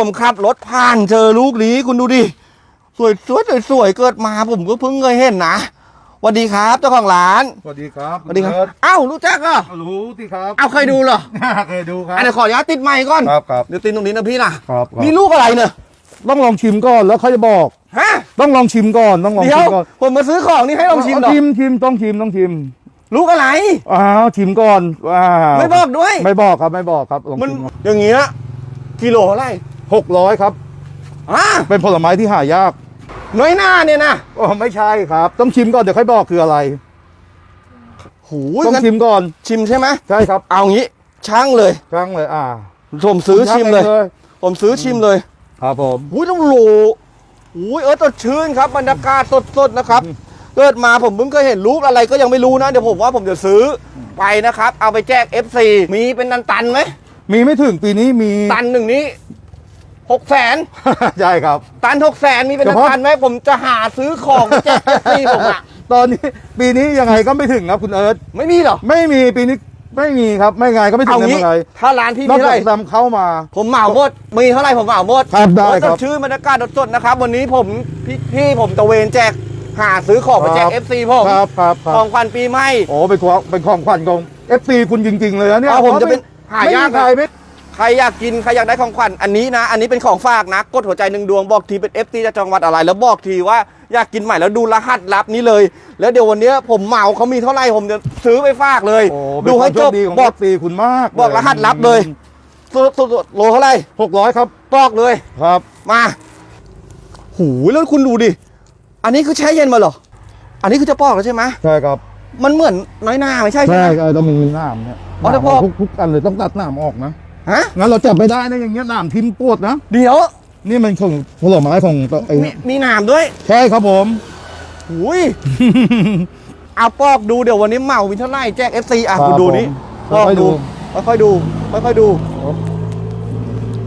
ผมขับรถผ่านเจอลูกนี้คุณดูดิ สวยสวยสวยสวยเกิดมาผมก็เพิ่งเคยเห็นนะสวัสดีครับเจ้าของร้านสวัสดีครับสวัสดีครับอ้าวรู้จักเหรอรู้ที่ครับเอาเคยดูเหรอเคยดูครับอันนี้ขออนุญาตติดไมค์ก่อนครับครับเดี๋ยวติดตรงนี้นะพี่นะครับครับนี่ลูกอะไรเนี่ยต้องลองชิมก่อนแล้วเขาจะบอกฮะต้องลองชิมก่อนต้องลองเดี๋ยชิวมก่อนผมมาซื้อของนี่ให้ลองชิมเหรอชิมชิมต้องชิมต้องชิมลูกอะไรอ้าวชิมก่อนว้าวไม่บอกด้วย ไม่บอกครับไม่บอกครับลองมันชิมก่อนอย่างเงี้ยกิโลเท่าไหร่ หกร้อยครับ อ่าเป็นผลไม้ที่หายากน้อยหน้าเนี่ยนะอ๋อไม่ใช่ครับ ต้องชิมก่อนเดี๋ยวค่อยบอกคืออะไรหูต้องงั้นชิมก่อน ชิมใช่ไหมใช่ครับเอางี้ช่างเลย ช่างเลยอ่าผมซื้อชิมเลยช่างองผมซื้อชิมเลยครับผมอุ้ยต้องโหลอุ้ยเออสดชื่นครับบรรยากาศสดๆนะครับ เกิดมาผมเพิ่งเคยเห็นลูกอะไรก็ยังไม่รู้นะ เดี๋ยวผมว่าผมจะซื้อไปนะครับ เอาไปแจก FC มีเป็นตันๆไหมมีไม่ถึงปีนี้มีตันหนึ่งนี้ หกแสนใช่ครับ ตันหกแสนมีเป็นเฉพาะตันๆไหมผมจะหาซื้อของไปแจก FC ผมอะตอนนี้ปีนี้ยังไงก็ไม่ถึงครับคุณเอิร์ธไม่มีเหรอ ไม่มีปีนี้ไม่มีครับไม่ไงก็ไม่ถึเอางในงี้เมืองไทยถ้าร้านพี่นอมีกเท่าไหจากร่นำเข้ามา ผมเหมาหมดมีเท่าไหร่ผมเหมาหมดครับได้โอ้ยครับสดชื่นบรรยากาศสดๆนะครับ วันนี้ผมพี่พี่ผมตะเวนแจกหาซื้อของไปแจกครับ FC ผมครับครับคขรัอบงขวัญปีใหม่โอ้เป็นของเป็นของขวัญของเอฟซีคุณจริง ๆ เลยนะเนี่ยเอาผมจะเป็นหาไม่ยากมีใครไม่ ใครอยากกิน ใครอยากได้ของขวัญอันนี้นะ อันนี้เป็นของฝากนะกดหัวใจหนึ่งดวงบอกทีเป็น FT จะจังหวัดอะไร แล้วบอกทีว่าอยากกินใหม่แล้วดูรหัสลับนี้เลย แล้วเดี๋ยววันเนี้ยผมเหมาเขามีเท่าไหร่ผมจะซื้อไปฝากเลย โอ้ดูให้จบเป็นความโชคดีของบอเอกฟซีคุณมากบอกรหัสลับเลยสุดสุดสุดโลเท่าไหร่หกร้อยครับบอกเลย ครับ มาหูยแล้วคุณดูดิ อันนี้คือแช่เย็นมาเหรอ อันนี้คือจะปอกแล้วใช่ไหมใช่ครับมันเหมือนน้อยหน้าไม่ใช่ใช่ใช่ไหมใช่ต้องมีหน้ามเนี่ยอ๋อแต่พอ ทุกทุกอันเลยต้องตัดหน้ามออกนะ ฮะงั้นเราจับไม่ได้นะอย่างเงี้ยหน้ามทิ่มปวดนะ เดี๋ยว นี่มันของผลไม้ของตัวไอ้มีมีหนามด้วยใช่ครับผมหูยเอาปอกดูเดี๋ยววันนี้เหมาวินเท่าไหร่แจก FC อะครับคุณดูนี่ผมปอกค่อยๆดูดูค่อยๆดูค่อยๆดู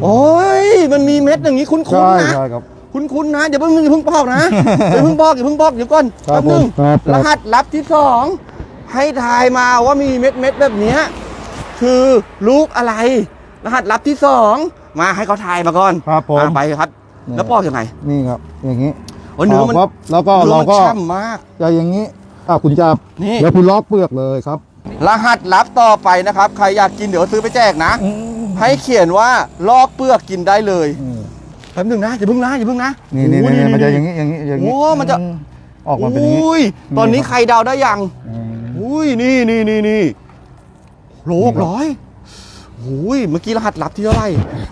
โอ้ยมันมีเม็ดอย่างนี้คุ้นใช่ๆนะใช่ครับคุ้นๆนะอย่าเพิ่งอย่าเพิ่งปอกนะอย่าเพิ่งปอกอย่าเพิ่งปอกเดี๋ยวก่อนครับแป๊บนึงผมครับครับรหัสลับที่สองให้ทายมาว่ามีเม็ดเม็ดๆแบบเนี้ยคือลูกอะไร รหัสลับที่สองมาให้เขาทายมาก่อนครับผมอะไปครับนี่แล้วปอกยังไงนี่ครับ อย่างนี้โอ้เนื้อมันครับแล้วก็เนื้อเรามันก็ช่ำมากจะอย่างนี้อะคุณจับนี่แล้วคุณลอกเปลือกเลยครับ รหัสลับต่อไปนะครับ ใครอยากกินเดี๋ยวซื้อไปแจกนะ ให้เขียนว่าลอกเปลือกกินได้เลยอืมแป๊บนึงนะอย่าเพิ่งนะอย่าเพิ่งนะนี่นี่โอ้นี่ยมันจะอย่างนี้อย่างนี้อย่างนี้โอ้มันจะออกมาเป็นอย่างนี้อุ้ยตอนนี้ใครเดาได้ยังอืมอุ้ยนี่นี่นี่นี่โลหกร้อย อุ้ยเมื่อกี้รหัสลับที่เท่าไหร่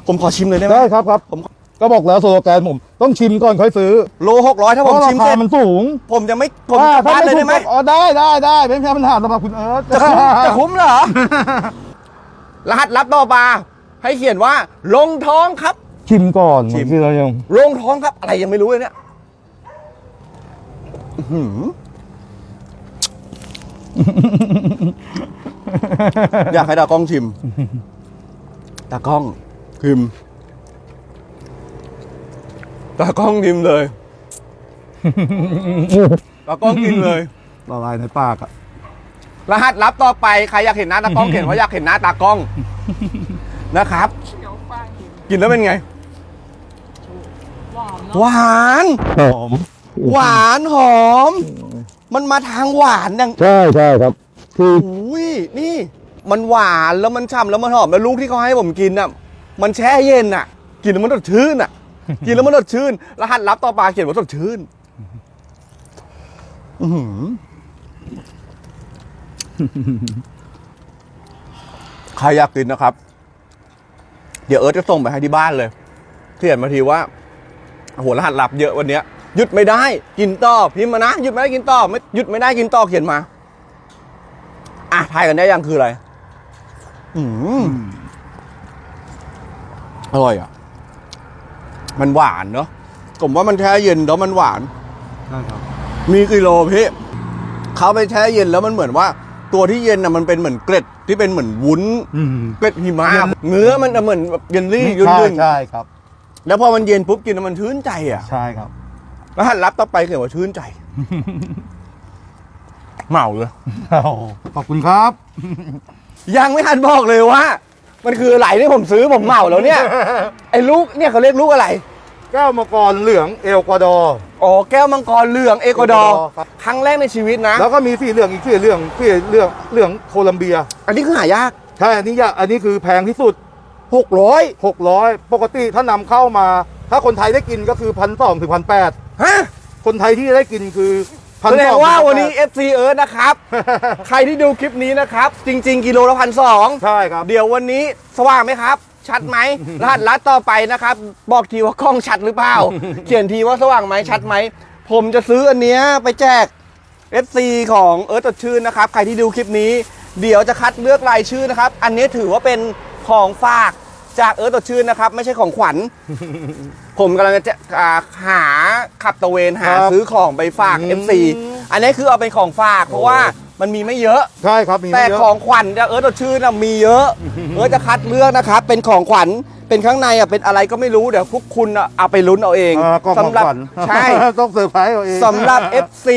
ผมขอชิมเลยได้ไหม ได้ครับครับผม ก็บอกแล้วโซโลแกนผมต้องชิมก่อนค่อยซื้อโลหกร้อยถ้าเพผมราะราชิมคาเสร็จมันสูงผมจะไม่ผมว่าจะถ้าบ้านไม่เลยถูได้กไหมอ๋อได้ได้ได้ไม่ใช่ปัญหาสำหรับคุณเอิร์ธจะคุ้มจะคุ้มเหรอ รหัสลับต่อมาให้เขียนว่า ลงท้องครับ ชิมก่อนชิมบางทีเรายังลงท้องครับ อะไรยังไม่รู้เลยเนี่ยอื้อหืออยากให้ตากล้องชิม ตากล้องชิมตากล้องชิมเลยตากล้องกินเลยละลายในปากอะรหัสลับต่อไปใครอยากเห็นหน้าตากล้องเขียนว่าอยากเห็นหน้าตากล้องนะครับ กินแล้วเป็นไง หวานหอม หวานหอม มันมาทางหวานอย่างใช่ใช่ครับ คืออุ้ยนี่ มันหวานแล้วมันฉ่ำแล้วมันหอมแล้วลูกที่เขาให้ผมกินอะมันแช่เย็นอะ กินแล้วมันสดชื่นอะ กินแล้วมันสดชื่นรหัสลับต่อไปเขียนว่าสดชื่นอื้อหือใครอยากกินนะครับ เดี๋ยวเอิร์ธจะส่งไปให้ที่บ้านเลยเขียนมาทีว่าโอ้โหรหัสลับเยอะวันเนี้ยหยุดไม่ได้กินต่อพิมพ์มานะหยุดไม่ได้กินต่อไม่หยุดไม่ได้กินต่อเขียนมา อะทายกันได้ยังคืออะไร อืมอร่อยอะ มันหวานเนาะผมว่ามันแช่เย็นแล้วมันหวาน ใช่ครับ มีกิโลพี่เขาไปแช่เย็นแล้วมันเหมือนว่า ตัวที่เย็นน่ะมันเป็นเหมือนเกล็ดที่เป็นเหมือนวุ้นอืมเกล็ดหิมะเนื้อมันจะเหมือนแบบเยลลี่ยุ่ใช่นใช่ครับๆแล้วพอมันเย็นปุ๊บกินแล้วมันชื่นใจอะใช่ครับแล้วหันรับต่อไปเขียนว่าชื่นใจ เหมาเลย ขอบคุณครับ ยังไม่ทันบอกเลยว่า มันคืออะไรที่ผมซื้อผมเหมาแล้วเนี่ย ไอ้ลูกเนี่ยเขาเรียกลูกอะไร แก้วมังกรเหลืองเอลกวาดอร์ อ๋อแก้วมังกรเหลืองเอกวาดอร์เอกวาดอร์ครับ ครั้งแรกในชีวิตนะ แล้วก็มีสีเหลืองอีกสีเหลืองสีเหลืองเหลืองโคลัมเบียอันนี้คือหายาก ใช่อันนี้ยากอันนี้คือแพงที่สุด 600 600 ปกติถ้านำเข้ามา ถ้าคนไทยได้กินก็คือพันสองถึงพันแปดฮะคนไทยที่ได้กินคือ พันแสดสงองว่าวันนี้ FC เอิร์ธนะครับ ใครที่ดูคลิปนี้นะครับ จริง ๆ กิโลละพันสองใช่ครับ เดี๋ยววันนี้สว่างไหมครับ ชัดไหม รหัสลัดต่อไปนะครับ บอกทีว่ากล้องชัดหรือเปล่า เขียนทีว่าสว่างไหมชัดไหม ผมจะซื้ออันเนี้ยไปแจก FC ของเอิร์ธสดชื่นนะครับ ใครที่ดูคลิปนี้ เดี๋ยวจะคัดเลือกรายชื่อนะครับ อันนี้ถือว่าเป็นของฝาก จากเอิร์ธสดชื่นนะครับ ไม่ใช่ของขวัญ ผมกำลังจะอ่าหาขับตระเวนหาครับซื้อของไปฝาก อืม FC อันนี้คือเอาเป็นของฝากเพราะว่ามันมีไม่เยอะ ใช่ครับมีแต่ไม่เยอะ ของขวัญจากเอิร์ธสดชื่นน่ะมีเยอะ เอิร์ธจะคัดเลือกนะครับ เป็นของขวัญเป็นข้างในอะเป็นอะไรก็ไม่รู้เดี๋ยวพวกคุณอะเอาไปลุ้นเอาเองอ่ากล่องของสำหรัขวัญใช่ ต้องเซอร์ไพรส์เอาเอง สำหรับ FC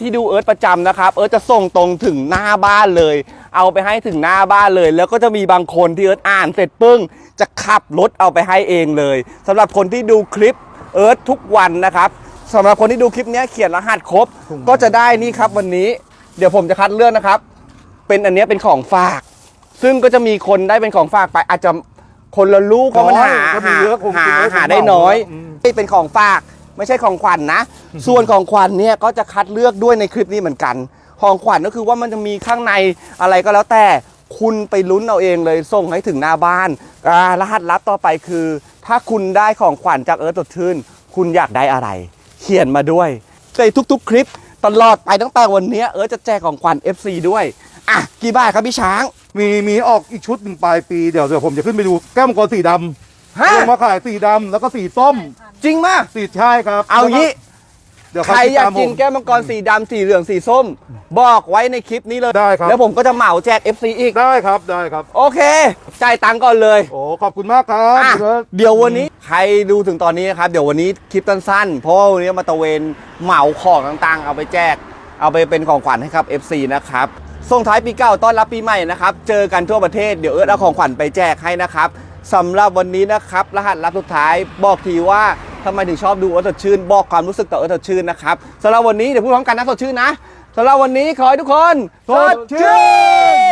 ที่ดูเอิร์ธประจำนะครับ เอิร์ธจะส่งตรงถึงหน้าบ้านเลย เอาไปให้ถึงหน้าบ้านเลย แล้วก็จะมีบางคนที่เอิร์ธอ่านเสร็จปึ้ง จะขับรถเอาไปให้เองเลยสำหรับคนที่ดูคลิปเอิร์ธทุกวันนะครับสำหรับคนที่ดูคลิปเนี้ยเขียนรหัสครบ ก็จะได้นี่ครับวันนี้ เดี๋ยวผมจะคัดเลือกนะครับ เป็นอันเนี้ยเป็นของฝาก ซึ่งก็จะมีคนได้เป็นของฝากไปอาจจะคนละลูกเพราะมันหาก็มีหาเยอะคงหากินไว้หาผมได้น้อยอืมที่เป็นของฝากไม่ใช่ของขวัญนะ ส่วนของขวัญเนี่ยก็จะคัดเลือกด้วยในคลิปนี้เหมือนกัน ของขวัญก็คือว่ามันจะมีข้างในอะไรก็แล้วแต่ คุณไปลุ้นเอาเองเลยส่งให้ถึงหน้าบ้านอ่ารหัสลับต่อไปคือ ถ้าคุณได้ของขวัญจากเอิร์ธสดชื่น คุณอยากได้อะไร เขียนมาด้วยในทุกๆ คลิปตลอดไปตั้งแต่วันนี้เอิร์ธจะแจกของขวัญ FC ด้วยอะกี่บาทครับพี่ช้าง มีมีออกอีกชุดหนึ่งปลายปีเดี๋ยวเดี๋ยวผมจะขึ้นไปดูแก้วมังกรสีดำฮะ ลงมาขายสีดำแล้วก็สีส้ม จริงมะ สีใช่ครับเอางี้ เดี๋ยวใครอยากกินแก้วแก้วมังกรสีดำสีเหลืองสีส้ม บอกไว้ในคลิปนี้เลยได้ครับแล้วผมก็จะเหมาแจก FC อีก ได้ครับได้ครับ โอเคจ่ายตังค์ก่อนเลยโอ้ขอบคุณมากครับอะคุณเอิร์ธเดี๋ยววันนี้ใครดูถึงตอนนี้นะครับ เดี๋ยววันนี้คลิปสั้นๆเพราะว่าวันนี้มาตะเวนเหมาของต่างๆ เอาไปแจก เอาไปเป็นของขวัญให้ครับ FC นะครับส่งท้ายปีเก่าต้อนรับปีใหม่นะครับ เจอกันทั่วประเทศเดี๋ยวเอิร์ธเอาของขวัญไปแจกให้นะครับสำหรับวันนี้นะครับ รหัสลับสุดท้ายบอกทีว่า ทำไมถึงชอบดูเอิร์ธสดชื่น บอกความรู้สึกต่อเอิร์ธสดชื่นนะครับสำหรับวันนี้เดี๋ยวพูดพร้อมกันนะสดชื่นนะสำหรับวันนี้ขอให้ทุกคนสดชื่น